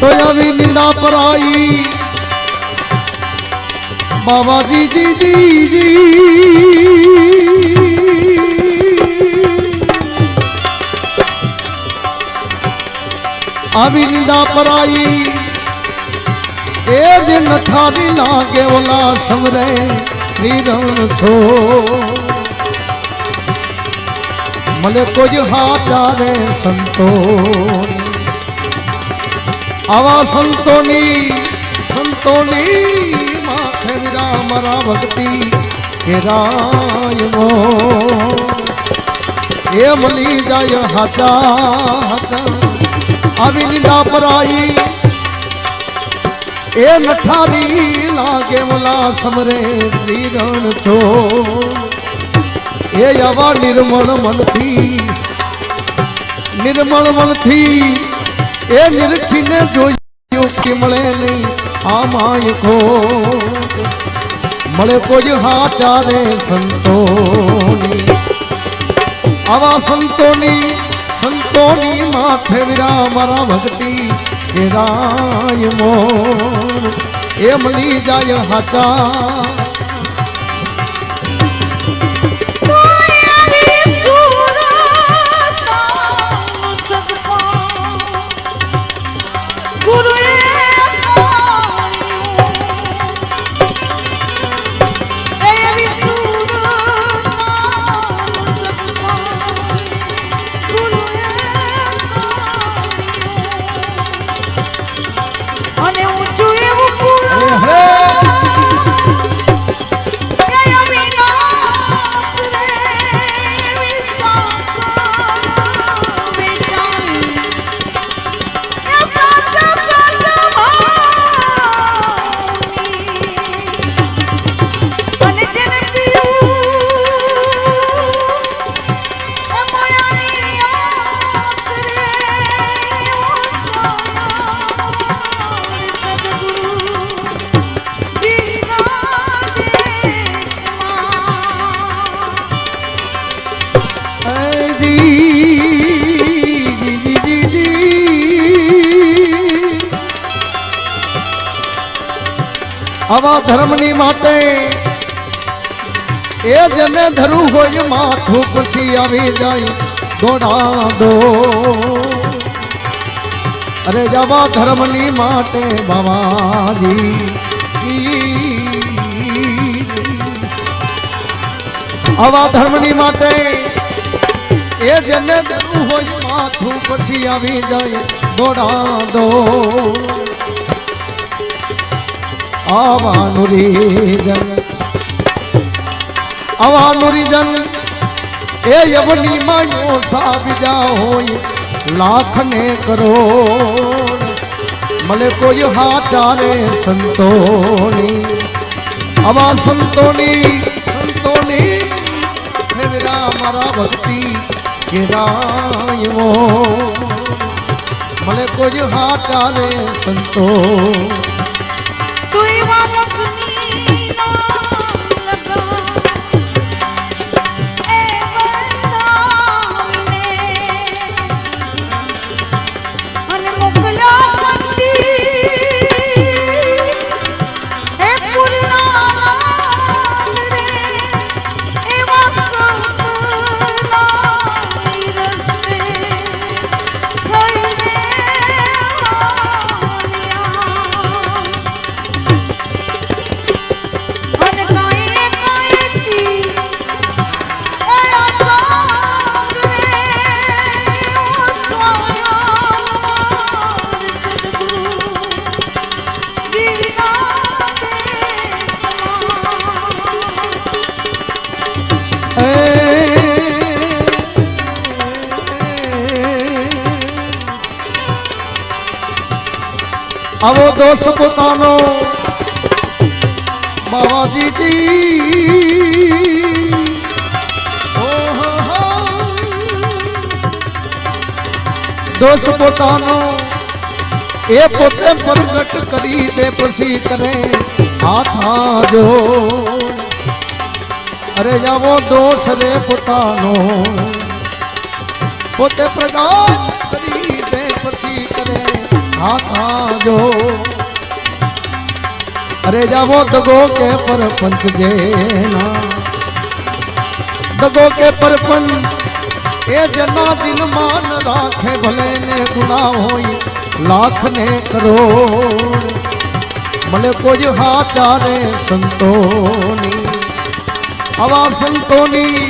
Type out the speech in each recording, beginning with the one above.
તો આવી નિંદા પરાઈ. બાબાજી, જી જી જી. આવી નિંદા પરાઈ. એ જે નઠારી લાગે ઓલા સમરે શ્રીરણ છો. મને કોઈ હાચારે સંતોની આવા સંતોની સંતોની માથે વિરા મારા ભક્તિ કેરાયનો એ મળી જાય હાચા હાચા. આવી નિંદા પરાઈ, એ નઠારી લાગે મલા સમરે શ્રીરણ છો. એ આવા નિર્મળ મનથી નિર્મળ મનથી એ નિરખીને જોયું કે મળે નહીં. આમાં ખોટ. મળે કોઈ હાચારે સંતોની. આવા સંતોની સંતોની માથે વિરા મારા ભક્તિ કે રાય મોર. એ મળી જાય હાચા આવા ધર્મની માટે એ જને ધરું હોય માથું પછી આવી જાય દોડા દો. અરે જવા ધર્મની માટે બાબાજી આવા ધર્મની માટે એ જેને ધરું હોય માથું પછી આવી જાય દોડા દો. આવા રીજન આવાનું રીજન એ યવની માયો સાબિજા હોય લાખ ને કરોડ. મને કોઈ હાચારે સંતોની. આવા સંતોની સંતોની. ફેરા મારા ભક્તિ કેરાયો મને કોઈ હાચારે સંતો આવો દોષ પોતાનો. બાવાજીજી. દોષ પોતાનો. એ પોતે પ્રગટ કરી દે પછી કરે હાથા જો અરે જાવો દોષ રે પોતાનો. પોતે પ્રગટ કરી દે પછી કરે હાથ આજો અરે જાવો દગો કે પરપંચ જેના. દગો કે પરપંચ, એ જના દિલ માન રાખે ભલે ને ગુના હોય લાખ ને કરો મને કોઈ હાચારે સંતોની, આવા સંતોની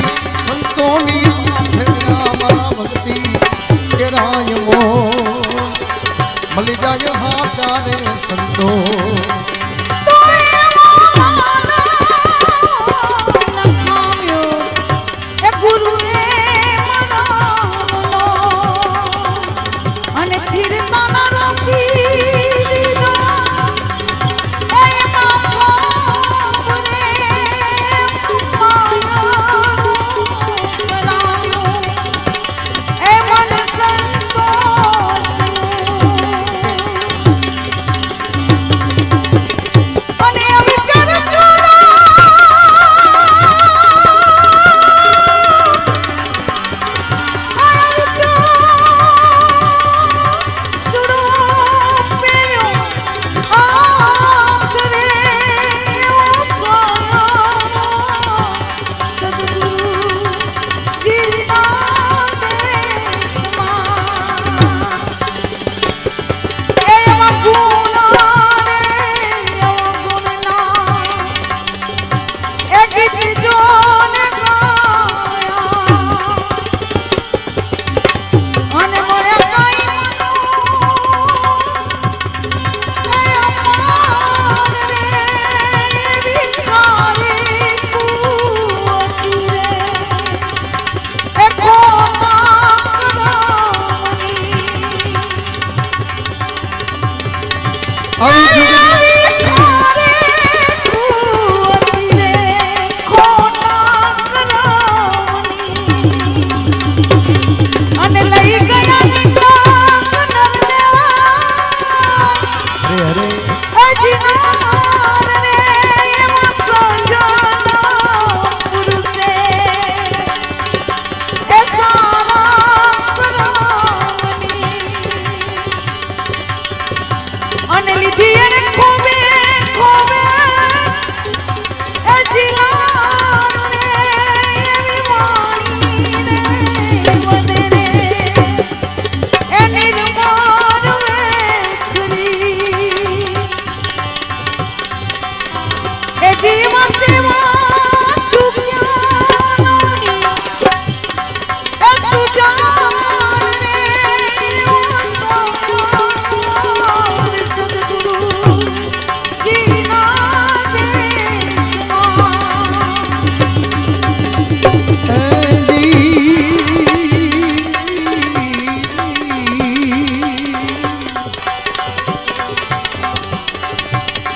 સંતોની જાય હાચારે સંતો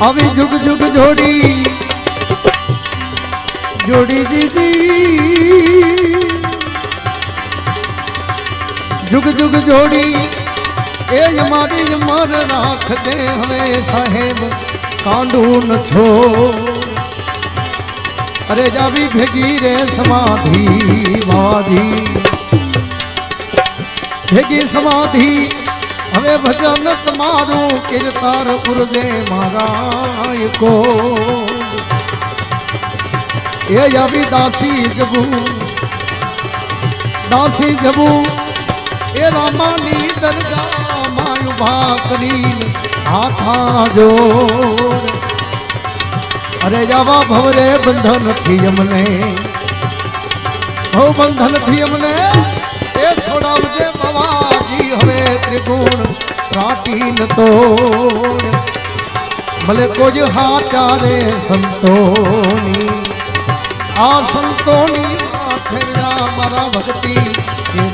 આવી જુગ જુગ જોડી. જોડી દીધી. જુગ જુગ જોડી. એ જ મારી મર રાખજે હવે સાહેબ કાંડું ન છો. અરે જાવી ભેગી રે સમાધિ માધી ભેગી સમાધિ હવે ભજન તમારું કીર્તાર પુરજે મારા કો એ આવી દાસી જબું દાસી જબું એ રામાની દરગાહમાં ઊભા કરીને હાથા જો અરે જાવા ભવરે બંધનથી અમને ભવ બંધનથી અમને એ છોડાવજે બાવાજી હવે ત્રિગુણ ત્રાટીન તોડ. ભલે કોજ હાચારે સંતોની, આ સંતોની માથે રા મારા ભક્તિ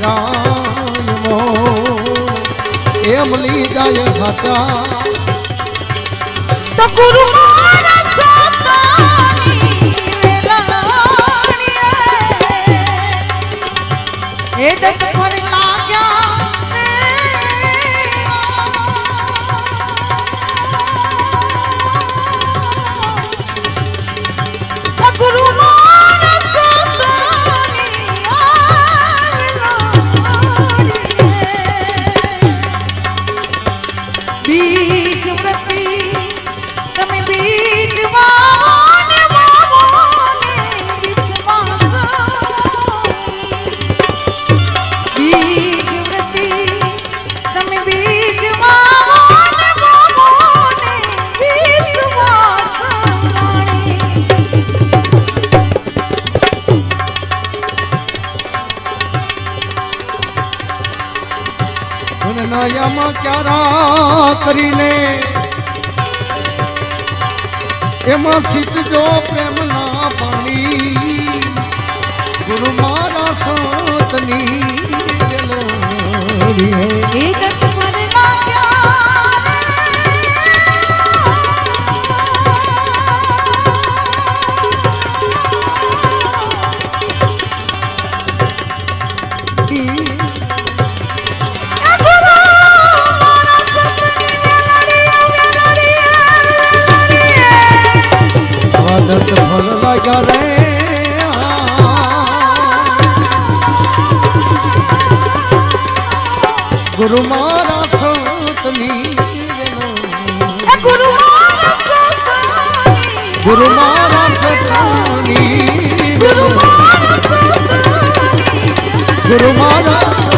રામો એ મળી જાય હાચા. તો ગુરુ Thank you. ક્યારા કરીને. એમાં સિંચજો પ્રેમના પાણી ગુરુ મારા સંતની વેલોડી ગુરુ મારા સંતની ગુરુ મારા સંતની ગુરુ મારા સંતની ગુરુ મારા સંતની ગુરુ મારા